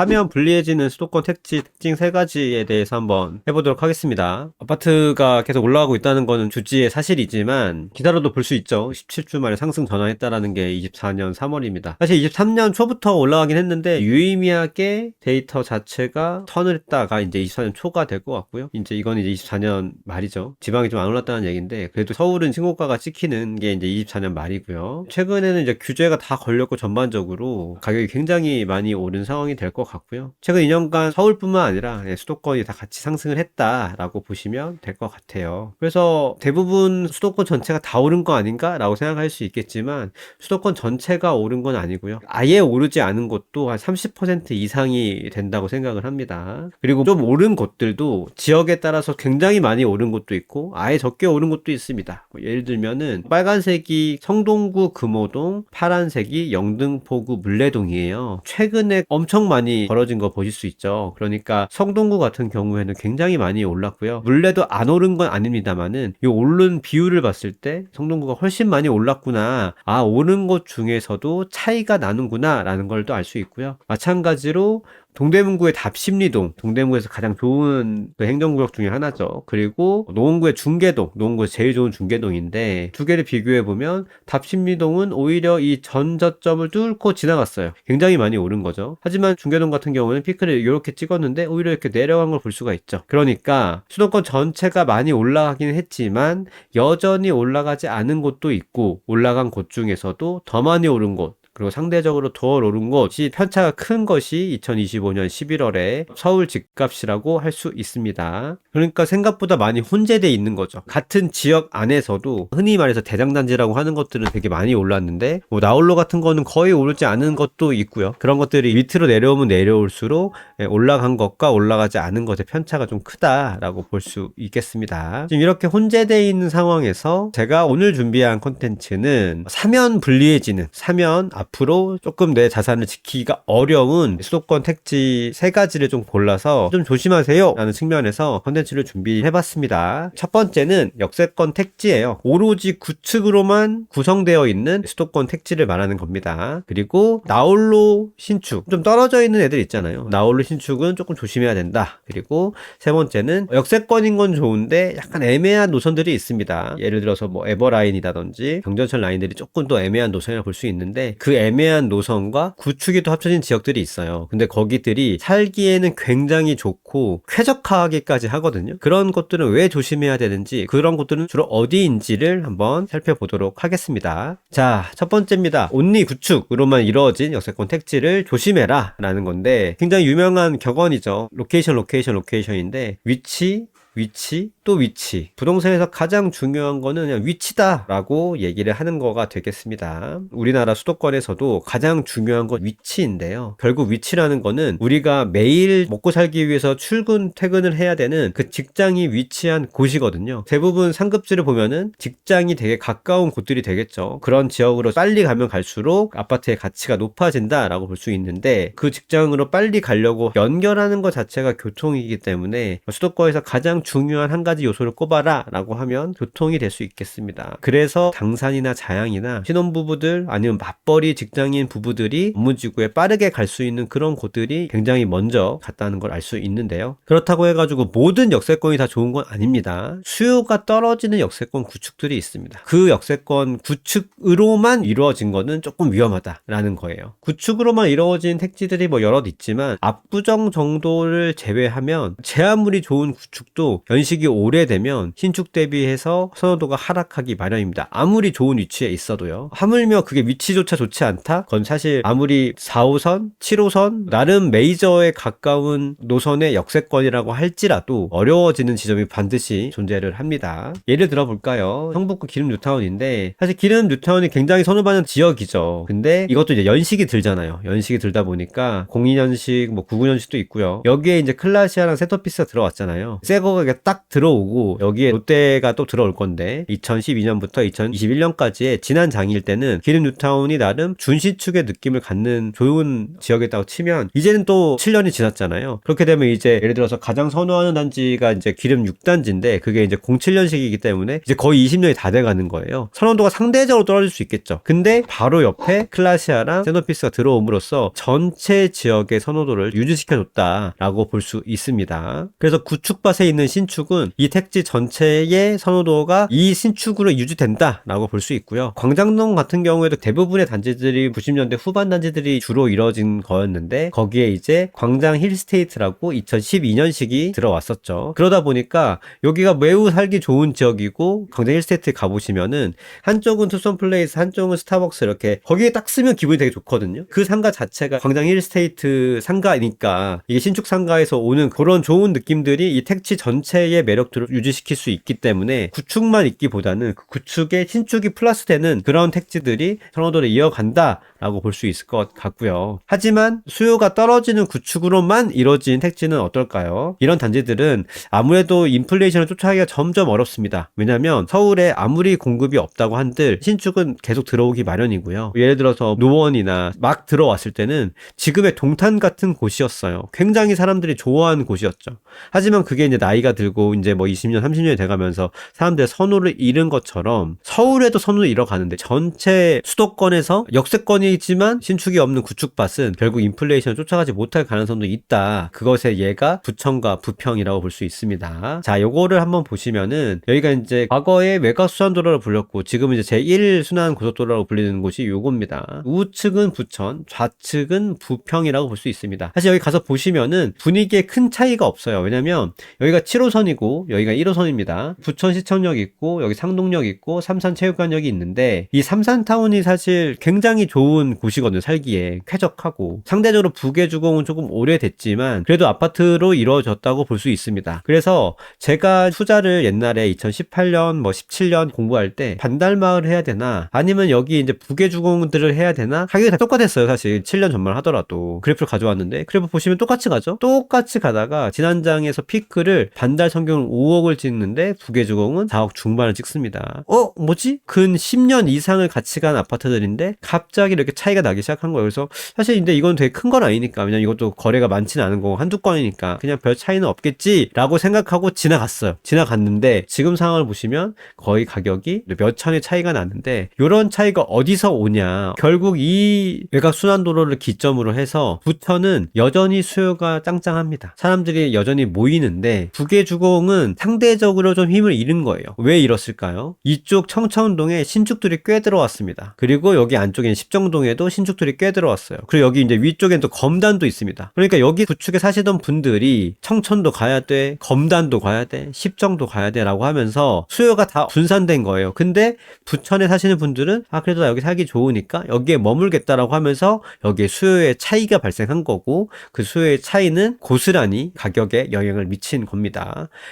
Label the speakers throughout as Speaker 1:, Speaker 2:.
Speaker 1: 사면 불리해지는 수도권 택지 특징 세 가지에 대해서 한번 해보도록 하겠습니다. 아파트가 계속 올라가고 있다는 거는 주지의 사실이지만 기다려도 볼 수 있죠. 17주 만에 상승 전환했다라는 게 24년 3월입니다. 사실 23년 초부터 올라가긴 했는데 유의미하게 데이터 자체가 턴을 했다가 이제 24년 초가 될 것 같고요. 이제 이건 이제 24년 말이죠. 지방이 좀 안 올랐다는 얘기인데 그래도 서울은 신고가가 찍히는 게 이제 24년 말이고요. 최근에는 이제 규제가 다 걸렸고 전반적으로 가격이 굉장히 많이 오른 상황이 될 것 같 고요. 최근 2년간 서울뿐만 아니라 예, 수도권이 다 같이 상승을 했다라고 보시면 될 것 같아요. 그래서 대부분 수도권 전체가 다 오른 거 아닌가라고 생각할 수 있겠지만 수도권 전체가 오른 건 아니고요. 아예 오르지 않은 곳도 한 30% 이상이 된다고 생각을 합니다. 그리고 좀 오른 곳들도 지역에 따라서 굉장히 많이 오른 곳도 있고 아예 적게 오른 곳도 있습니다. 뭐 예를 들면은 빨간색이 성동구 금호동, 파란색이 영등포구 물레동이에요. 최근에 엄청 많이 벌어진 거 보실 수 있죠. 그러니까 성동구 같은 경우에는 굉장히 많이 올랐고요. 물레도 안 오른 건 아닙니다만은 이 오른 비율을 봤을 때 성동구가 훨씬 많이 올랐구나. 아, 오른 곳 중에서도 차이가 나는구나 라는 걸 또 알 수 있고요. 마찬가지로 동대문구의 답심리동, 동대문구에서 가장 좋은 그 행정구역 중에 하나죠. 그리고 노원구의 중계동, 노원구에서 제일 좋은 중계동인데 두 개를 비교해 보면 답심리동은 오히려 이 전저점을 뚫고 지나갔어요. 굉장히 많이 오른 거죠. 하지만 중계동 같은 경우는 피크를 이렇게 찍었는데 오히려 이렇게 내려간 걸 볼 수가 있죠. 그러니까 수도권 전체가 많이 올라가긴 했지만 여전히 올라가지 않은 곳도 있고 올라간 곳 중에서도 더 많이 오른 곳 그리고 상대적으로 덜 오른 것이 편차가 큰 것이 2025년 11월에 서울 집값이라고 할 수 있습니다. 그러니까 생각보다 많이 혼재돼 있는 거죠. 같은 지역 안에서도 흔히 말해서 대장단지라고 하는 것들은 되게 많이 올랐는데 뭐 나홀로 같은 거는 거의 오르지 않은 것도 있고요. 그런 것들이 밑으로 내려오면 내려올수록 예, 올라간 것과 올라가지 않은 것의 편차가 좀 크다라고 볼 수 있겠습니다. 지금 이렇게 혼재되어 있는 상황에서 제가 오늘 준비한 콘텐츠는 사면 불리해지는 사면 앞으로 조금 내 자산을 지키기가 어려운 수도권 택지 세 가지를 좀 골라서 좀 조심하세요 라는 측면에서 콘텐츠를 준비해봤습니다. 첫 번째는 역세권 택지예요. 오로지 구축으로만 구성되어 있는 수도권 택지를 말하는 겁니다. 그리고 나홀로 신축 좀 떨어져 있는 애들 있잖아요. 나홀로 신축은 조금 조심해야 된다. 그리고 세 번째는 역세권인 건 좋은데 약간 애매한 노선들이 있습니다. 예를 들어서 뭐 에버라인이라든지 경전철 라인들이 조금 더 애매한 노선이라 볼수 있는데 그 애매한 노선과 구축이 또 합쳐진 지역들이 있어요. 근데 거기들이 살기에는 굉장히 좋고 쾌적하기까지 하거든요. 그런 것들은 왜 조심해야 되는지 그런 것들은 주로 어디인지를 한번 살펴보도록 하겠습니다. 자, 첫 번째입니다. 온리 구축으로만 이루어진 역세권 택지를 조심해라 라는 건데 굉장히 유명한 격언이죠. 로케이션, 로케이션, 로케이션인데 위치, 위치, 또 위치. 부동산에서 가장 중요한 거는 그냥 위치다라고 얘기를 하는 거가 되겠습니다. 우리나라 수도권에서도 가장 중요한 건 위치인데요. 결국 위치라는 거는 우리가 매일 먹고 살기 위해서 출근, 퇴근을 해야 되는 그 직장이 위치한 곳이거든요. 대부분 상급지를 보면은 직장이 되게 가까운 곳들이 되겠죠. 그런 지역으로 빨리 가면 갈수록 아파트의 가치가 높아진다라고 볼 수 있는데 그 직장으로 빨리 가려고 연결하는 것 자체가 교통이기 때문에 수도권에서 가장 중요한 한 가지 요소를 꼽아라 라고 하면 교통이 될 수 있겠습니다. 그래서 당산이나 자양이나 신혼부부들 아니면 맞벌이 직장인 부부들이 업무지구에 빠르게 갈 수 있는 그런 곳들이 굉장히 먼저 갔다는 걸 알 수 있는데요. 그렇다고 해가지고 모든 역세권이 다 좋은 건 아닙니다. 수요가 떨어지는 역세권 구축들이 있습니다. 그 역세권 구축으로만 이루어진 거는 조금 위험하다라는 거예요. 구축으로만 이루어진 택지들이 뭐 여럿 있지만 압구정 정도를 제외하면 제 아무리 좋은 구축도 연식이 오래되면 신축 대비해서 선호도가 하락하기 마련입니다. 아무리 좋은 위치에 있어도요. 하물며 그게 위치조차 좋지 않다? 그건 사실 아무리 4호선, 7호선, 나름 메이저에 가까운 노선의 역세권이라고 할지라도 어려워지는 지점이 반드시 존재를 합니다. 예를 들어 볼까요? 성북구 기름 뉴타운인데 사실 기름 뉴타운이 굉장히 선호받는 지역이죠. 근데 이것도 이제 연식이 들잖아요. 연식이 들다 보니까 02년식, 뭐 99년식도 있고요. 여기에 이제 클라시아랑 세터피스가 들어왔잖아요. 새거 수도가 딱 들어오고 여기에 롯데가 또 들어올 건데 2012년부터 2021년까지의 지난 장일 때는 기름 뉴타운이 나름 준시축의 느낌을 갖는 좋은 지역이었다고 치면 이제는 또 7년이 지났잖아요. 그렇게 되면 이제 예를 들어서 가장 선호하는 단지가 이제 기름 6단지인데 그게 이제 07년식이기 때문에 이제 거의 20년이 다 돼가는 거예요. 선호도가 상대적으로 떨어질 수 있겠죠. 근데 바로 옆에 클라시아랑 세노피스가 들어옴으로써 전체 지역의 선호도를 유지시켜줬다라고 볼 수 있습니다. 그래서 구축밭에 있는 신축은 이 택지 전체의 선호도가 이 신축으로 유지된다라고 볼 수 있고요. 광장동 같은 경우에도 대부분의 단지들이 90년대 후반 단지들이 주로 이뤄진 거였는데 거기에 이제 광장 힐스테이트라고 2012년식이 들어왔었죠. 그러다 보니까 여기가 매우 살기 좋은 지역이고 광장 힐스테이트 가보시면은 한쪽은 투썸 플레이스, 한쪽은 스타벅스 이렇게 거기에 딱 쓰면 기분이 되게 좋거든요. 그 상가 자체가 광장 힐스테이트 상가니까 이게 신축 상가에서 오는 그런 좋은 느낌들이 이 택지 전 체의 매력들을 유지시킬 수 있기 때문에 구축만 있기보다는 그 구축에 신축이 플러스되는 그런 택지들이 선호도를 이어간다라고 볼 수 있을 것 같고요. 하지만 수요가 떨어지는 구축으로만 이뤄진 택지는 어떨까요? 이런 단지들은 아무래도 인플레이션을 쫓아가기가 점점 어렵습니다. 왜냐하면 서울에 아무리 공급이 없다고 한들 신축은 계속 들어오기 마련이고요. 예를 들어서 노원이나 막 들어왔을 때는 지금의 동탄 같은 곳이었어요. 굉장히 사람들이 좋아하는 곳이었죠. 하지만 그게 이제 나이가 들고 이제 뭐 20년, 30년이 돼가면서 사람들의 선호를 잃은 것처럼 서울에도 선호를 잃어가는데 전체 수도권에서 역세권이지만 신축이 없는 구축밭은 결국 인플레이션을 쫓아가지 못할 가능성도 있다. 그것의 예가 부천과 부평이라고 볼 수 있습니다. 자, 요거를 한번 보시면은 여기가 이제 과거에 외곽 수산도로를 불렸고 지금은 이제 제1 순환 고속도로라고 불리는 곳이 요겁니다. 우측은 부천, 좌측은 부평이라고 볼 수 있습니다. 사실 여기 가서 보시면은 분위기에 큰 차이가 없어요. 왜냐면 여기가 7 호선이고 여기가 1호선입니다. 부천시청역 있고 여기 상동역 있고 삼산체육관역이 있는데 이 삼산타운이 사실 굉장히 좋은 곳이거든요. 살기에 쾌적하고 상대적으로 부계주공은 조금 오래됐지만 그래도 아파트로 이루어졌다고 볼 수 있습니다. 그래서 제가 투자를 옛날에 2018년 뭐 17년 공부할 때 반달마을 해야 되나 아니면 여기 이제 부계주공들을 해야 되나 가격이 다 똑같았어요. 사실 7년 전만 하더라도 그래프를 가져왔는데 그래프 보시면 똑같이 가죠. 똑같이 가다가 지난 장에서 피크를 반달 성경을 5억을 찍는데 부계주공은 4억 중반을 찍습니다. 어 뭐지? 근 10년 이상을 같이 간 아파트들인데 갑자기 이렇게 차이가 나기 시작한 거예요. 그래서 사실 근데 이건 되게 큰 건 아니니까 왜냐면 이것도 거래가 많지는 않은 거고 한두 건이니까 그냥 별 차이는 없겠지라고 생각하고 지나갔어요. 지나갔는데 지금 상황을 보시면 거의 가격이 몇 천의 차이가 나는데 이런 차이가 어디서 오냐? 결국 이 외곽 순환도로를 기점으로 해서 부천은 여전히 수요가 짱짱합니다. 사람들이 여전히 모이는데 부 계주공은 상대적으로 좀 힘을 잃은 거예요. 왜 이렇을까요? 이쪽 청천동에 신축들이 꽤 들어왔습니다. 그리고 여기 안쪽엔 십정동에도 신축들이 꽤 들어왔어요. 그리고 여기 이제 위쪽엔 또 검단도 있습니다. 그러니까 여기 구축에 사시던 분들이 청천도 가야 돼, 검단도 가야 돼, 십정도 가야 돼라고 하면서 수요가 다 분산된 거예요. 근데 부천에 사시는 분들은 아 그래도 나 여기 살기 좋으니까 여기에 머물겠다라고 하면서 여기에 수요의 차이가 발생한 거고 그 수요의 차이는 고스란히 가격에 영향을 미친 겁니다.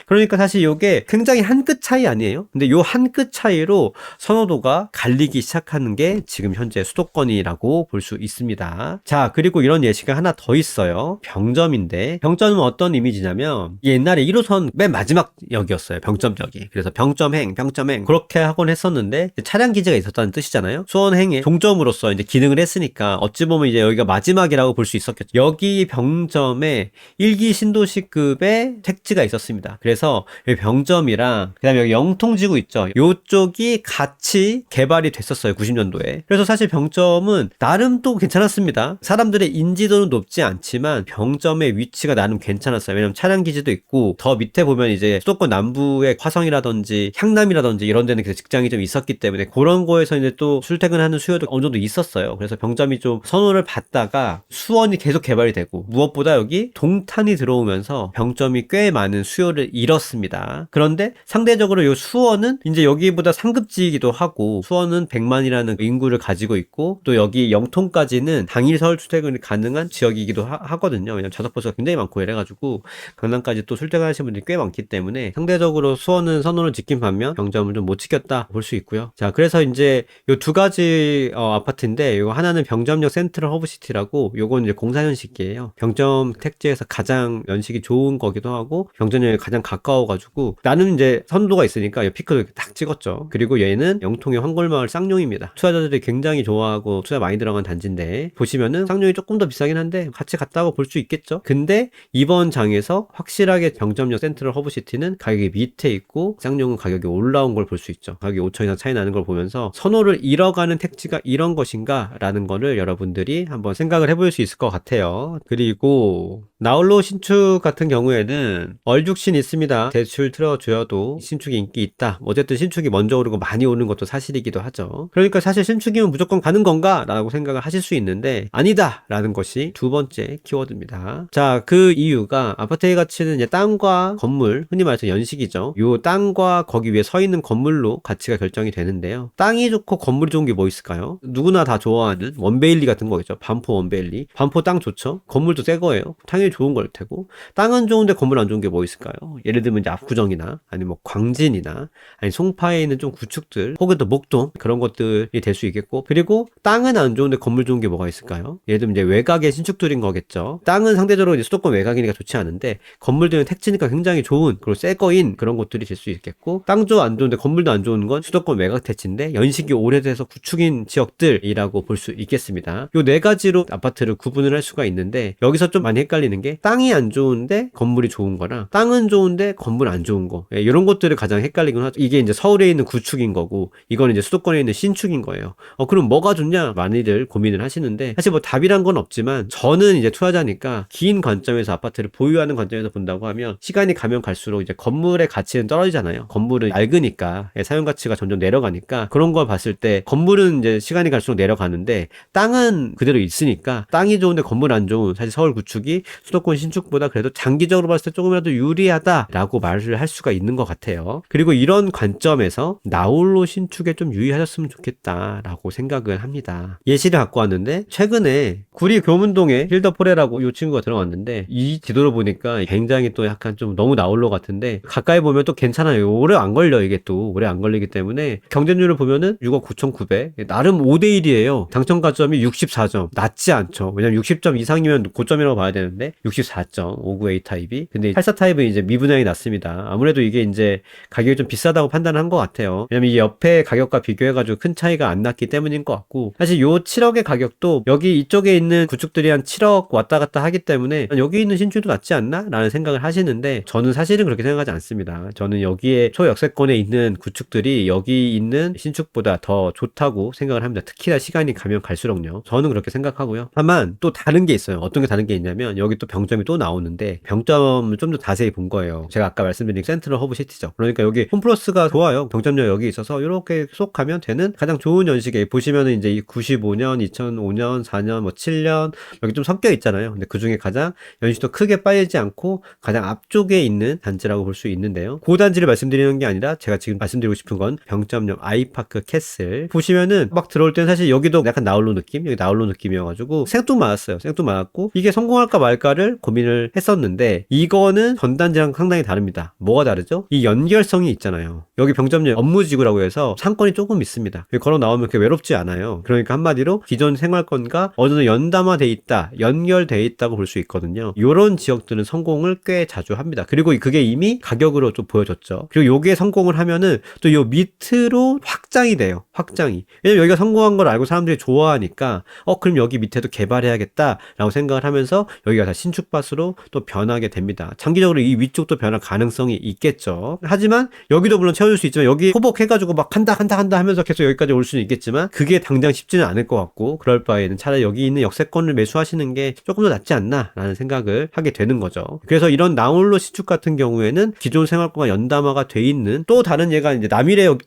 Speaker 1: 그러니까 사실 이게 굉장히 한 끗 차이 아니에요. 근데 요 한 끗 차이로 선호도가 갈리기 시작하는 게 지금 현재 수도권이라고 볼 수 있습니다. 자, 그리고 이런 예시가 하나 더 있어요. 병점인데 병점은 어떤 이미지냐면 옛날에 1호선 맨 마지막 역이었어요. 병점역이. 그래서 병점행, 병점행 그렇게 하곤 했었는데 차량 기지가 있었다는 뜻이잖아요. 수원행의 종점으로서 이제 기능을 했으니까 어찌 보면 이제 여기가 마지막이라고 볼 수 있었겠죠. 여기 병점에 1기 신도시급의 택지가 있었 습니다. 그래서 병점이랑 그다음에 여기 영통지구 있죠. 요쪽이 같이 개발이 됐었어요. 90년도에. 그래서 사실 병점은 나름 또 괜찮았습니다. 사람들의 인지도는 높지 않지만 병점의 위치가 나름 괜찮았어요. 왜냐면 차량 기지도 있고 더 밑에 보면 이제 수도권 남부의 화성이라든지 향남이라든지 이런 데는 계속 직장이 좀 있었기 때문에 그런 거에서 이제 또 출퇴근하는 수요도 어느 정도 있었어요. 그래서 병점이 좀 선호를 받다가 수원이 계속 개발이 되고 무엇보다 여기 동탄이 들어오면서 병점이 꽤 많은 수요를 잃었습니다. 그런데 상대적으로 이 수원은 이제 여기보다 상급지이기도 하고 수원은 100만이라는 인구를 가지고 있고 또 여기 영통까지는 당일 서울 출퇴근이 가능한 지역이기도 하, 거든요 왜냐면 좌석버스가 굉장히 많고 이래가지고 강남까지 또 출퇴근하시는 분들이 꽤 많기 때문에 상대적으로 수원은 선호를 지킨 반면 병점을 좀 못 지켰다 볼 수 있고요. 자 그래서 이제 요두 가지 어, 아파트인데 요 하나는 병점역 센트럴 허브시티라고 요건 이제 공사 연식이에요. 병점 택지에서 가장 연식이 좋은 거기도 하고 병점 경전역에 가장 가까워가지고 나는 이제 선도가 있으니까 이렇게 딱 찍었죠. 그리고 얘는 영통의 황골마을 쌍용입니다. 투자자들이 굉장히 좋아하고 투자 많이 들어간 단지인데 보시면은 쌍용이 조금 더 비싸긴 한데 같이 갔다고 볼 수 있겠죠. 근데 이번 장에서 확실하게 병점역 센트럴 허브시티는 가격이 밑에 있고 쌍용은 가격이 올라온 걸 볼 수 있죠. 가격이 5천 이상 차이 나는 걸 보면서 선호를 잃어가는 택지가 이런 것인가 라는 거를 여러분들이 한번 생각을 해볼 수 있을 것 같아요. 그리고 나홀로 신축 같은 경우에는 얼 죽신 있습니다. 대출 틀어줘도 신축이 인기 있다. 어쨌든 신축이 먼저 오르고 많이 오는 것도 사실이기도 하죠. 그러니까 사실 신축이면 무조건 가는 건가? 라고 생각을 하실 수 있는데 아니다! 라는 것이 두 번째 키워드입니다. 자, 그 이유가 아파트의 가치는 이제 땅과 건물, 흔히 말해서 연식이죠. 요 땅과 거기 위에 서 있는 건물로 가치가 결정이 되는데요. 땅이 좋고 건물이 좋은 게 뭐 있을까요? 누구나 다 좋아하는 원베일리 같은 거겠죠. 반포 원베일리. 반포 땅 좋죠? 건물도 새 거예요. 당연히 좋은 걸 테고. 땅은 좋은데 건물 안 좋은 게 뭐 있을까요? 예를 들면 이제 압구정이나 아니면 뭐 광진이나 아니 송파에 있는 좀 구축들 혹은 또 목동 그런 것들이 될 수 있겠고 그리고 땅은 안 좋은데 건물 좋은 게 뭐가 있을까요? 예를 들면 이제 외곽의 신축들인 거겠죠. 땅은 상대적으로 이제 수도권 외곽이니까 좋지 않은데 건물들은 택지니까 굉장히 좋은 그리고 새 거인 그런 것들이 될 수 있겠고 땅도 안 좋은데 건물도 안 좋은 건 수도권 외곽 택지인데 연식이 오래돼서 구축인 지역들이라고 볼 수 있겠습니다. 요 네 가지로 아파트를 구분을 할 수가 있는데 여기서 좀 많이 헷갈리는 게 땅이 안 좋은데 건물이 좋은 거랑 땅은 좋은데 건물 안 좋은 거 예, 이런 것들을 가장 헷갈리긴 하죠. 이게 이제 서울에 있는 구축인 거고 이거는 이제 수도권에 있는 신축인 거예요. 어 그럼 뭐가 좋냐 많이들 고민을 하시는데 사실 뭐 답이란 건 없지만 저는 이제 투자자니까 긴 관점에서 아파트를 보유하는 관점에서 본다고 하면 시간이 가면 갈수록 이제 건물의 가치는 떨어지잖아요. 건물은 낡으니까 예, 사용 가치가 점점 내려가니까 그런 걸 봤을 때 건물은 이제 시간이 갈수록 내려가는데 땅은 그대로 있으니까 땅이 좋은데 건물 안 좋은 사실 서울 구축이 수도권 신축보다 그래도 장기적으로 봤을 때 조금이라도 유 리하다라고 말을 할 수가 있는 것 같아요. 그리고 이런 관점에서 나홀로 신축에 좀 유의하셨으면 좋겠다라고 생각을 합니다. 예시를 갖고 왔는데 최근에 구리 교문동에 힐더포레라고 이 친구가 들어왔는데 이 지도를 보니까 굉장히 또 약간 좀 너무 나홀로 같은데 가까이 보면 또 괜찮아요. 오래 안 걸려 이게 또 오래 안 걸리기 때문에 경쟁률을 보면은 6억 9,900 나름 5대 1이에요. 당첨 가점이 64점 낮지 않죠. 왜냐면 60점 이상이면 고점이라고 봐야 되는데 64점 59A 타입이 근데 84 타입 은 이제 미분양이 낮습니다. 아무래도 이게 이제 가격이 좀 비싸다고 판단한 것 같아요. 왜냐면 이 옆에 가격과 비교해가지고 큰 차이가 안 났기 때문인 것 같고 사실 요 7억의 가격도 여기 이쪽에 있는 구축들이 한 7억 왔다 갔다 하기 때문에 여기 있는 신축도 낫지 않나? 라는 생각을 하시는데 저는 사실은 그렇게 생각하지 않습니다. 저는 여기에 초역세권에 있는 구축들이 여기 있는 신축보다 더 좋다고 생각을 합니다. 특히나 시간이 가면 갈수록요. 저는 그렇게 생각하고요. 다만 또 다른 게 있어요. 어떤 게 다른 게 있냐면 여기 또 병점이 또 나오는데 병점을 좀 더 자세히 본 거예요. 제가 아까 말씀드린 센트럴 허브 시티죠. 그러니까 여기 홈플러스가 좋아요. 병점력 여기 있어서 이렇게 속하면 되는 가장 좋은 연식에 보시면은 이제 이 95년, 2005년, 4년, 뭐 7년 여기 좀 섞여 있잖아요. 근데 그 중에 가장 연식도 크게 빠지지 않고 가장 앞쪽에 있는 단지라고 볼 수 있는데요. 그 단지를 말씀드리는 게 아니라 제가 지금 말씀드리고 싶은 건 병점역 아이파크 캐슬 보시면은 막 들어올 때는 사실 여기도 약간 나홀로 느낌, 여기 나홀로 느낌이어가지고 생뚱맞았어요. 생뚱맞았고 이게 성공할까 말까를 고민을 했었는데 이거는 전 단지랑 상당히 다릅니다. 뭐가 다르죠? 이 연결성이 있잖아요. 여기 병점역 업무지구라고 해서 상권이 조금 있습니다. 걸어 나오면 그렇게 외롭지 않아요. 그러니까 한마디로 기존 생활권과 어느 정도 연담화돼 있다, 연결돼 있다고 볼 수 있거든요. 이런 지역들은 성공을 꽤 자주 합니다. 그리고 그게 이미 가격으로 좀 보여줬죠. 그리고 요게 성공을 하면은 또 요 밑으로 확장이 돼요. 확장이. 왜냐면 여기가 성공한 걸 알고 사람들이 좋아하니까 어 그럼 여기 밑에도 개발해야겠다라고 생각을 하면서 여기가 다 신축밭으로 또 변하게 됩니다. 장기적으로 이 위쪽도 변할 가능성이 있겠죠. 하지만 여기도 물론 채워줄 수 있지만 여기 호복해가지고 막 한다 한다 한다 하면서 계속 여기까지 올 수는 있겠지만 그게 당장 쉽지는 않을 것 같고 그럴 바에는 차라리 여기 있는 역세권을 매수하시는 게 조금 더 낫지 않나라는 생각을 하게 되는 거죠. 그래서 이런 나홀로 신축 같은 경우에는 기존 생활권과 연담화가 돼 있는 또 다른 얘가 이제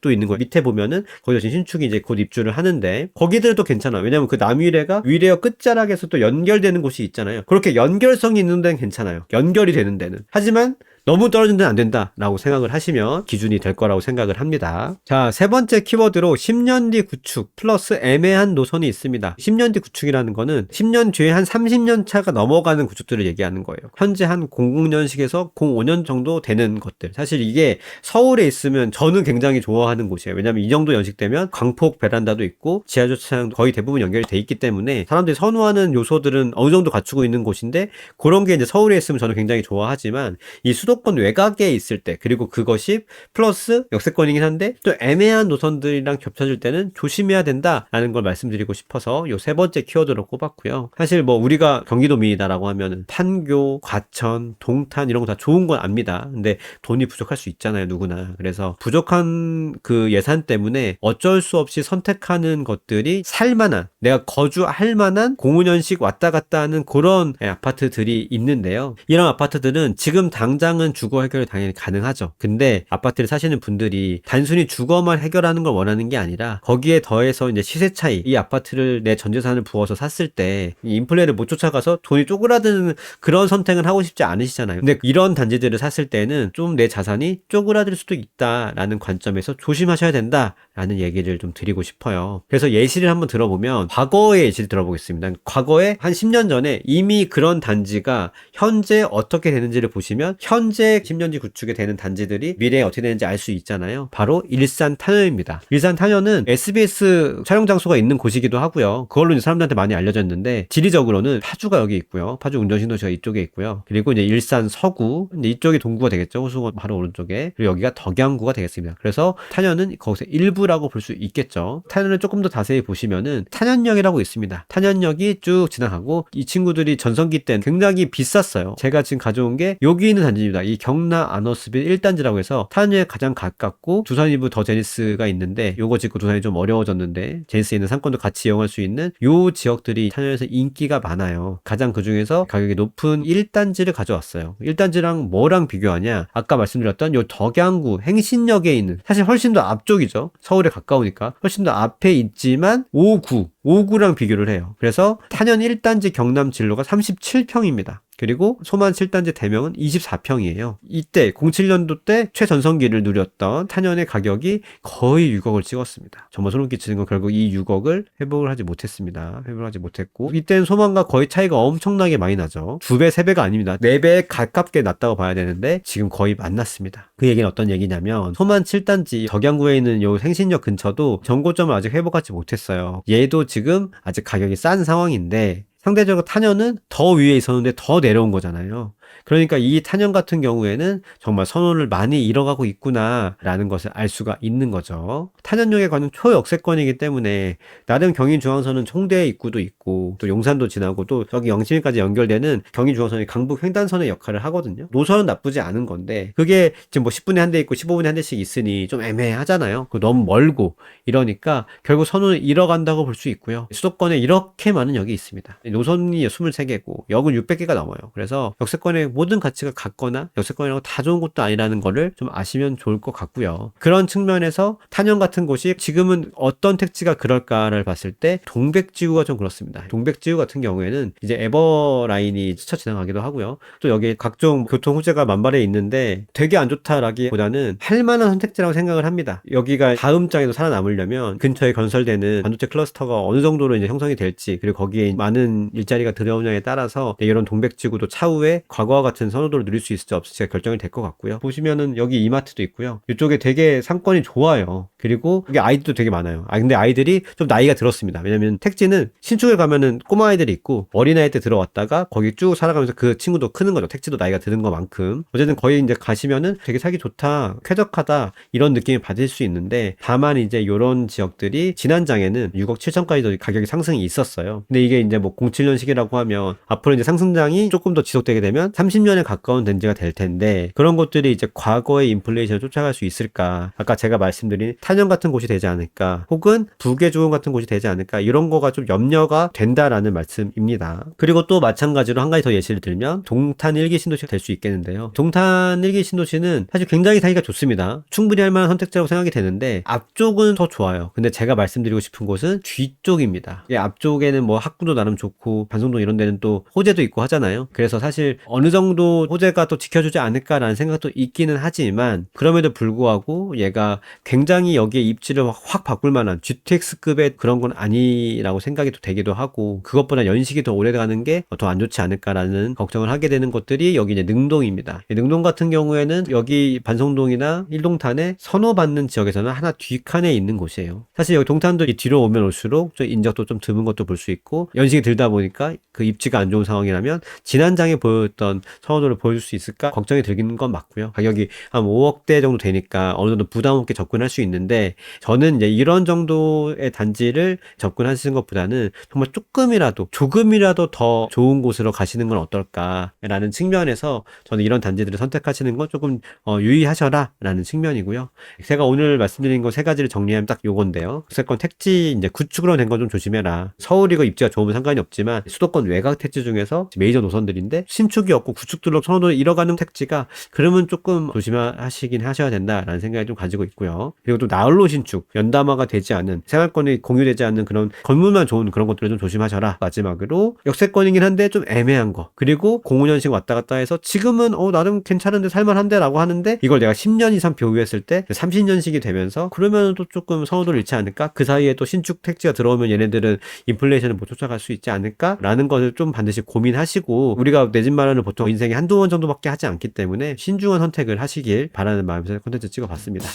Speaker 1: 또 있는 거 밑에 보면은 거기서 신축이 이제 곧 입주를 하는데 거기들도 괜찮아. 왜냐면 그 남위례가 위례어 끝자락에서 또 연결되는 곳이 있잖아요. 그렇게 연결성이 있는 데는 괜찮아요. 연결이 되는 데는. 하지만 하지만 너무 떨어진 데는 안 된다라고 생각을 하시면 기준이 될 거라고 생각을 합니다. 자, 세 번째 키워드로 10년 뒤 구축 플러스 애매한 노선이 있습니다. 10년 뒤 구축이라는 거는 10년 뒤에 한 30년 차가 넘어가는 구축들을 얘기하는 거예요. 현재 한 00년식에서 05년 정도 되는 것들. 사실 이게 서울에 있으면 저는 굉장히 좋아하는 곳이에요. 왜냐면 이 정도 연식되면 광폭 베란다도 있고 지하 주차장 거의 대부분 연결이 돼 있기 때문에 사람들이 선호하는 요소들은 어느 정도 갖추고 있는 곳인데 그런 게 이제 서울에 있으면 저는 굉장히 좋아하지만 이 수도 수도권 외곽에 있을 때 그리고 그것이 플러스 역세권이긴 한데 또 애매한 노선들이랑 겹쳐질 때는 조심해야 된다라는 걸 말씀드리고 싶어서 요 세 번째 키워드로 꼽았고요. 사실 뭐 우리가 경기도 민이다라고 하면 판교, 과천, 동탄 이런 거 다 좋은 건 압니다. 근데 돈이 부족할 수 있잖아요, 누구나. 그래서 부족한 그 예산 때문에 어쩔 수 없이 선택하는 것들이 살만한 내가 거주할 만한 공운현식 왔다 갔다 하는 그런 예, 아파트들이 있는데요. 이런 아파트들은 지금 당장은 주거 해결이 당연히 가능하죠. 근데 아파트를 사시는 분들이 단순히 주거만 해결하는 걸 원하는 게 아니라 거기에 더해서 이제 시세 차이, 이 아파트를 내 전재산을 부어서 샀을 때이 인플레를 못 쫓아가서 돈이 쪼그라드는 그런 선택은 하고 싶지 않으시잖아요. 근데 이런 단지들을 샀을 때는 좀 내 자산이 쪼그라들 수도 있다라는 관점에서 조심하셔야 된다라는 얘기를 좀 드리고 싶어요. 그래서 예시를 한번 들어보면 과거의 예시를 들어보겠습니다. 과거에 한 10년 전에 이미 그런 단지가 현재 어떻게 되는지를 보시면 현재 10년 지 구축이 되는 단지들이 미래에 어떻게 되는지 알 수 있잖아요. 바로 일산 탄현입니다. 일산 탄현은 SBS 촬영 장소가 있는 곳이기도 하고요. 그걸로 이제 사람들한테 많이 알려졌는데 지리적으로는 파주가 여기 있고요. 파주 운전신도시가 이쪽에 있고요. 그리고 이제 일산 서구 이쪽이 동구가 되겠죠. 호수원 바로 오른쪽에 그리고 여기가 덕양구가 되겠습니다. 그래서 탄현은 거기서 일부라고 볼 수 있겠죠. 탄현을 조금 더 자세히 보시면은 탄현 역이라고 있습니다. 탄현역이 쭉 지나가고 이 친구들이 전성기 때는 굉장히 비쌌어요. 제가 지금 가져온 게 여기 있는 단지입니다. 이 경나 아너스빌 1단지라고 해서 탄현에 가장 가깝고 두산 이브 더 제니스가 있는데 요거 짓고 두산이 좀 어려워졌는데 제니스에 있는 상권도 같이 이용할 수 있는 요 지역들이 탄현에서 인기가 많아요. 가장 그 중에서 가격이 높은 1단지를 가져왔어요. 1단지랑 뭐랑 비교하냐? 아까 말씀드렸던 요 덕양구 행신역에 있는 사실 훨씬 더 앞쪽이죠. 서울에 가까우니까 훨씬 더 앞에 있지만 5구 5 구랑 비교를 해요. 그래서 탄현 1단지 경남 진로가 37평입니다. 그리고 소만 7단지 대명은 24평이에요. 이때 07년도 때 최전성기를 누렸던 탄현의 가격이 거의 6억을 찍었습니다. 정말 소름 끼치는 건 결국 이 6억을 회복을 하지 못했습니다. 회복을 하지 못했고 이때는 소만과 거의 차이가 엄청나게 많이 나죠. 두 배, 세 배가 아닙니다. 네 배에 가깝게 났다고 봐야 되는데 지금 거의 만났습니다. 그 얘기는 어떤 얘기냐면 소만 7단지 덕양구에 있는 요 생신역 근처도 정고점을 아직 회복하지 못했어요. 얘도 지금 아직 가격이 싼 상황인데 상대적으로 탄현은 더 위에 있었는데 더 내려온 거잖아요. 그러니까 이 탄현 같은 경우에는 정말 선호를 많이 잃어가고 있구나라는 것을 알 수가 있는 거죠. 탄현역에 가는 초역세권이기 때문에 나름 경인중앙선은 총대 입구도 있고 또 용산도 지나고 또 저기 영신까지 연결되는 경인중앙선이 강북 횡단선의 역할을 하거든요. 노선은 나쁘지 않은 건데 그게 지금 뭐 10분에 한 대 있고 15분에 한 대씩 있으니 좀 애매하잖아요. 너무 멀고 이러니까 결국 선호를 잃어간다고 볼 수 있고요. 수도권에 이렇게 많은 역이 있습니다. 노선이 23개고 역은 600개가 넘어요. 그래서 역세권 의 모든 가치가 같거나 역세권이라고 다 좋은 것도 아니라는 거를 좀 아시면 좋을 것 같고요. 그런 측면에서 탄현 같은 곳이 지금은 어떤 택지가 그럴까를 봤을 때 동백지구가 좀 그렇습니다. 동백지구 같은 경우에는 이제 에버라인이 스쳐 지나가기도 하고요. 또 여기 각종 교통 호재가 만발해 있는데 되게 안 좋다라기보다는 할 만한 선택지라고 생각을 합니다. 여기가 다음 장에도 살아남으려면 근처에 건설되는 반도체 클러스터가 어느 정도로 이제 형성이 될지 그리고 거기에 많은 일자리가 들어오냐에 따라서 이런 동백지구도 차후에 과거 와 같은 선호도를 누릴 수 있을지 없을지가 결정이 될 것 같고요. 보시면은 여기 이마트도 있고요. 이쪽에 되게 상권이 좋아요. 그리고 여기 아이들도 되게 많아요. 아 근데 아이들이 좀 나이가 들었습니다. 왜냐면 택지는 신축에 가면은 꼬마 아이들이 있고 어린아이 때 들어왔다가 거기 쭉 살아가면서 그 친구도 크는 거죠. 택지도 나이가 드는 것만큼 어쨌든 거의 이제 가시면은 되게 살기 좋다, 쾌적하다 이런 느낌을 받을 수 있는데 다만 이제 이런 지역들이 지난 장에는 6억 7천까지도 가격이 상승이 있었어요. 근데 이게 이제 뭐 07년 시기라고 하면 앞으로 이제 상승장이 조금 더 지속되게 되면 30년에 가까운 den지가 될 텐데 그런 것들이 이제 과거의 인플레이션을 쫓아갈 수 있을까? 아까 제가 말씀드린 탄현 같은 곳이 되지 않을까? 혹은 부계조원 같은 곳이 되지 않을까? 이런 거가 좀 염려가 된다라는 말씀입니다. 그리고 또 마찬가지로 한 가지 더 예시를 들면 동탄 일기 신도시가 될 수 있겠는데요. 동탄 일기 신도시는 사실 굉장히 살기가 좋습니다. 충분히 할 만한 선택지라고 생각이 되는데 앞쪽은 더 좋아요. 근데 제가 말씀드리고 싶은 곳은 뒤쪽입니다. 이 앞쪽에는 뭐 학구도 나름 좋고 반송동 이런 데는 또 호재도 있고 하잖아요. 그래서 사실 어느 정도 호재가 또 지켜주지 않을까라는 생각도 있기는 하지만 그럼에도 불구하고 얘가 굉장히 여기에 입지를 확 바꿀 만한 GTX급의 그런 건 아니라고 생각이 또 되기도 하고 그것보다 연식이 더 오래가는 게 더 안 좋지 않을까라는 걱정을 하게 되는 것들이 여기 이제 능동입니다. 이 능동 같은 경우에는 여기 반송동이나 일동탄에 선호받는 지역에서는 하나 뒷칸에 있는 곳이에요. 사실 여기 동탄도 이 뒤로 오면 올수록 좀 인적도 좀 드문 것도 볼 수 있고 연식이 들다 보니까 그 입지가 안 좋은 상황이라면 지난 장에 보였던 그런 선호도를 보여줄 수 있을까 걱정이 들기는 건 맞고요. 가격이 한 5억대 정도 되니까 어느 정도 부담 없게 접근할 수 있는데 저는 이제 이런 정도의 단지를 접근하시는 것보다는 정말 조금이라도 조금이라도 더 좋은 곳으로 가시는 건 어떨까라는 측면에서 저는 이런 단지들을 선택하시는 건 조금 어, 유의하셔라라는 측면이고요. 제가 오늘 말씀드린 거 세 가지를 정리하면 딱 요건데요. 수도권 택지 이제 구축으로 된 건 좀 조심해라. 서울이고 입지가 좋으면 상관이 없지만 수도권 외곽 택지 중에서 메이저 노선들인데 신축이 없고 구축들로 선호도 잃어가는 택지가 그러면 조금 조심하시긴 하셔야 된다라는 생각이 좀 가지고 있고요. 그리고 또 나홀로 신축, 연담화가 되지 않은 생활권이 공유되지 않는 그런 건물만 좋은 그런 것들을 좀 조심하셔라. 마지막으로 역세권이긴 한데 좀 애매한 거. 그리고 공운현식 왔다 갔다 해서 지금은 어 나름 괜찮은데 살만한데라고 하는데 이걸 내가 10년 이상 보유했을 때 30년식이 되면서 그러면 또 조금 선호도를 잃지 않을까? 그 사이에 또 신축 택지가 들어오면 얘네들은 인플레이션을 못 쫓아갈 수 있지 않을까라는 것을 좀 반드시 고민하시고 우리가 내 집 마련을 보통 인생에 한두 번 정도밖에 하지 않기 때문에 신중한 선택을 하시길 바라는 마음에서 콘텐츠 찍어봤습니다.